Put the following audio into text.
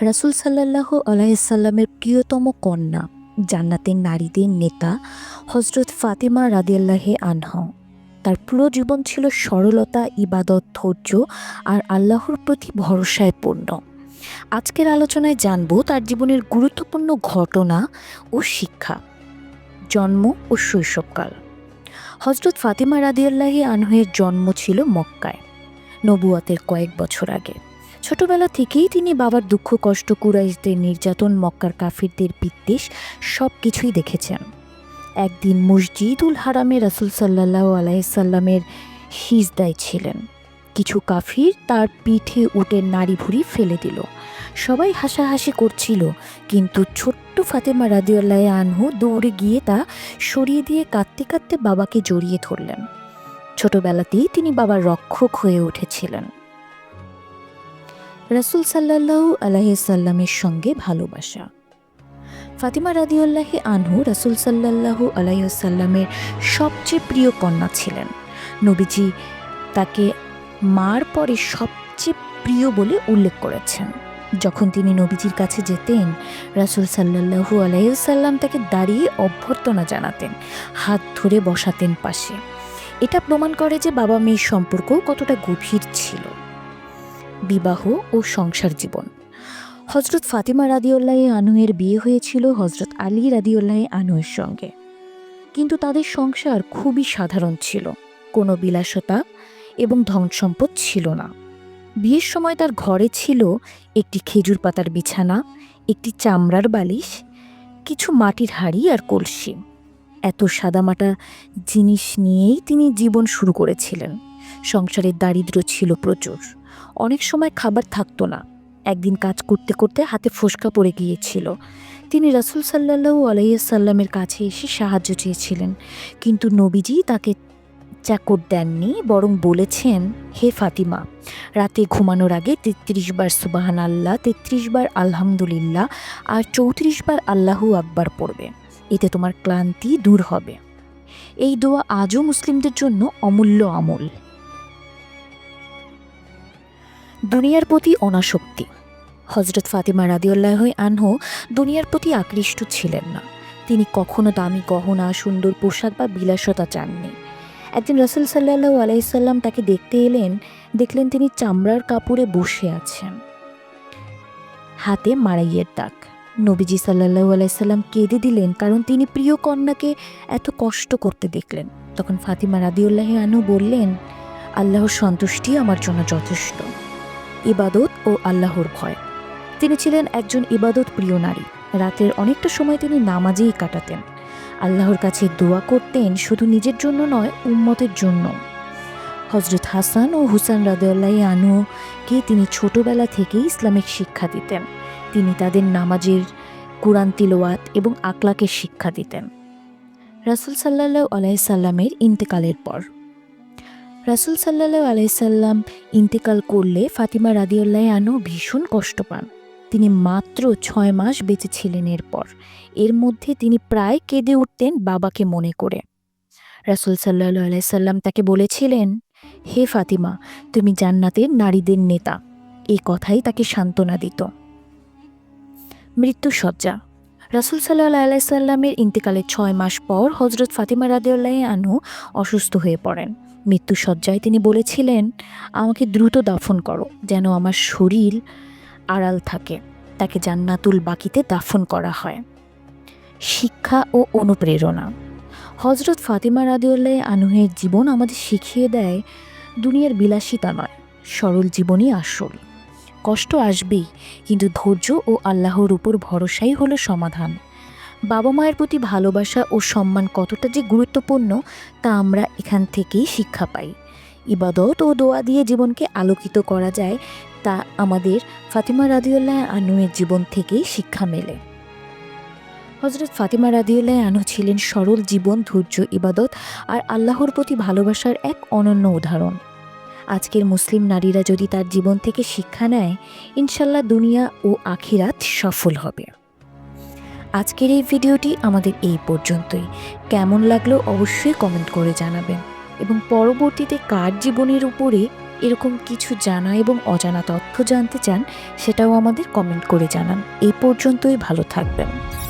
রাসুল সাল্লাহ আলাইসাল্লামের প্রিয়তম কন্যা, জান্নাতের নারীদের নেতা হজরত ফাতেমা রাদিয়াল্লাহে আনহা। তার পুরো জীবন ছিল সরলতা, ইবাদত, ধৈর্য আর আল্লাহর প্রতি ভরসায় পূর্ণ। আজকের আলোচনায় জানব তার জীবনের গুরুত্বপূর্ণ ঘটনা ও শিক্ষা, জন্ম ও শৈশবকাল। হজরত ফাতেমা রাদিয়াল্লাহি আনহের জন্ম ছিল মক্কায়, নবুয়াতের কয়েক বছর আগে। ছোটবেলা থেকেই তিনি বাবার দুঃখ, কষ্ট, কুরাইশদের নির্যাতন, মক্কার কাফিরদের বিদ্বেষ সব কিছুই দেখেছেন। একদিন মসজিদুল হারামে রাসুল সাল্লাহ আলাইসাল্লামের হিজদায় ছিলেন। কিছু কাফির তার পিঠে উঠে নাড়ি ভুড়ি ফেলে দিল। সবাই হাসাহাসি করছিল, কিন্তু ছোট্ট ফাতেমা রাদিউল্লাহ আনহু দৌড়ে গিয়ে তা সরিয়ে দিয়ে কাঁদতে কাঁদতে বাবাকে জড়িয়ে ধরলেন। ছোটবেলাতেই তিনি বাবার রক্ষক হয়ে উঠেছিলেন। রাসুল সাল্লাহু আলাইসাল্লামের সঙ্গে ভালোবাসা। ফাতিমা রাদিউল্লাহি আনহু রাসুল সাল্লাহু আলাইসাল্লামের সবচেয়ে প্রিয় কন্যা ছিলেন। নবীজি তাকে মার পরে সবচেয়ে প্রিয় বলে উল্লেখ করেছেন। যখন তিনি নবীজির কাছে যেতেন, রাসুল সাল্লাহু আলাইসাল্লাম তাকে দাঁড়িয়ে অভ্যর্থনা জানাতেন, হাত ধরে বসাতেন পাশে। এটা প্রমাণ করে যে বাবা মেয়ের সম্পর্ক কতটা গভীর ছিল। বিবাহ ও সংসার জীবন। হজরত ফাতিমা রাদিউল্লাহ আনুয়ের বিয়ে হয়েছিল হজরত আলী রাদিউল্লাহ আনুয়ের সঙ্গে। কিন্তু তাদের সংসার খুবই সাধারণ ছিল। কোনো বিলাসতা এবং ধন সম্পদ ছিল না। বিয়ের সময় তার ঘরে ছিল একটি খেজুর পাতার বিছানা, একটি চামড়ার বালিশ, কিছু মাটির হাঁড়ি আর কলসি। এত সাদামাটা জিনিস নিয়েই তিনি জীবন শুরু করেছিলেন। সংসারের দারিদ্র ছিল প্রচুর। অনেক সময় খাবার থাকতো না। একদিন কাজ করতে করতে হাতে ফোসকা পড়ে গিয়েছিল। তিনি রাসুল সাল্লাহু আলাইসাল্লামের কাছে এসে সাহায্য চেয়েছিলেন। কিন্তু নবীজি তাকে চাকর দেননি, বরং বলেছেন, হে ফাতিমা, রাতে ঘুমানোর আগে তেত্রিশ বার সুবাহান আল্লাহ তেত্রিশ বার আলহামদুলিল্লাহ আর চৌত্রিশ বার আল্লাহু আকবার পড়বে। এতে তোমার ক্লান্তি দূর হবে। এই দোয়া আজও মুসলিমদের জন্য অমূল্য আমল। দুনিয়ার প্রতি অনাসক্তি। হজরত ফাতিমা রাদিউল্লাহ আনহু দুনিয়ার প্রতি আকৃষ্ট ছিলেন না। তিনি কখনো দামি গহনা, সুন্দর পোশাক বা বিলাসতা চাননি। একদিন রসুল সাল্লাহ আলাইসাল্লাম তাকে দেখতে এলেন, দেখলেন তিনি চামড়ার কাপড়ে বসে আছেন। হাতে মারাইয়ের দাগ। নবীজি সাল্লাহু আলাইসাল্লাম কেঁদে দিলেন কারণ তিনি প্রিয় কন্যাকে এত কষ্ট করতে দেখলেন। তখন ফাতিমা রাদিউল্লাহ আনু বললেন, আল্লাহর সন্তুষ্টি আমার জন্য যথেষ্ট। ইবাদত ও আল্লাহর ভয়। তিনি ছিলেন একজন ইবাদত প্রিয় নারী। রাতের অনেকটা সময় তিনি নামাজেই কাটাতেন। আল্লাহর কাছে দোয়া করতেন শুধু নিজের জন্য নয়, উম্মতের জন্য। হজরত হাসান ও হুসান রাদেউল্লাহ আনুকে তিনি ছোটবেলা থেকেই ইসলামিক শিক্ষা দিতেন। তিনি তাদের নামাজের, কোরআন তিলোয়াত এবং আকলাকের শিক্ষা দিতেন। রাসুল সাল্লাহ আলাইসাল্লামের ইন্তেকালের পর। রাসুল সাল্লাহ আলাইসাল্লাম ইন্তেকাল করলে ফাতিমা রাদিউল্লাহ আনু ভীষণ কষ্ট পান। তিনি মাত্র ছয় মাস বেঁচে ছিলেন এরপর। এর মধ্যে তিনি প্রায় কেঁদে উঠতেন বাবাকে মনে করে। রাসুল সাল্লাহ আলাইসাল্লাম তাকে বলেছিলেন, হে ফাতিমা, তুমি জান্নাতের নারীদের নেতা। এই কথাই তাকে সান্ত্বনা দিত। মৃত্যুসজ্জা রাসুল সাল্লাহ আলাইসাল্লামের ইন্তেকালের ছয় মাস পর হজরত ফাতিমা রাদিউল্লাহ আনহু অসুস্থ হয়ে পড়েন। মৃত্যুসজ্জায় তিনি বলেছিলেন, আমাকে দ্রুত দাফন করো, যেন আমার শরীর আড়াল থাকে। তাকে জান্নাতুল বাকিতে দাফন করা হয়। শিক্ষা ও অনুপ্রেরণা। হজরত ফাতিমা রাদিউল্লাহ আনুহের জীবন আমাদের শিখিয়ে দেয়, দুনিয়ার বিলাসিতা নয়, সরল জীবনই আসল। কষ্ট আসবেই, কিন্তু ধৈর্য ও আল্লাহর উপর ভরসাই হলো সমাধান। বাবা মায়ের প্রতি ভালোবাসা ও সম্মান কতটা যে গুরুত্বপূর্ণ, তা আমরা এখান থেকেই শিক্ষা পাই। ইবাদত ও দোয়া দিয়ে জীবনকে আলোকিত করা যায়, তা আমাদের ফাতিমা রাদিউল্লাহ আনুয়ের জীবন থেকেই শিক্ষা মেলে। হজরত ফাতিমা রাদিউল্লাহ আনু ছিলেন সরল জীবন, ধৈর্য, ইবাদত আর আল্লাহর প্রতি ভালোবাসার এক অনন্য উদাহরণ। আজকের মুসলিম নারীরা যদি তার জীবন থেকে শিক্ষা নেয় ইনশাল্লাহ দুনিয়া ও আখিরাত সফল হবে। আজকের এই ভিডিওটি আমাদের এই পর্যন্তই। কেমন লাগল অবশ্যই কমেন্ট করে জানাবেন। এবং পরবর্তীতে কার জীবনের উপরে এরকম কিছু জানা এবং অজানা তথ্য জানতে চান, সেটাও আমাদের কমেন্ট করে জানান। এই পর্যন্তই ভালো থাকবেন।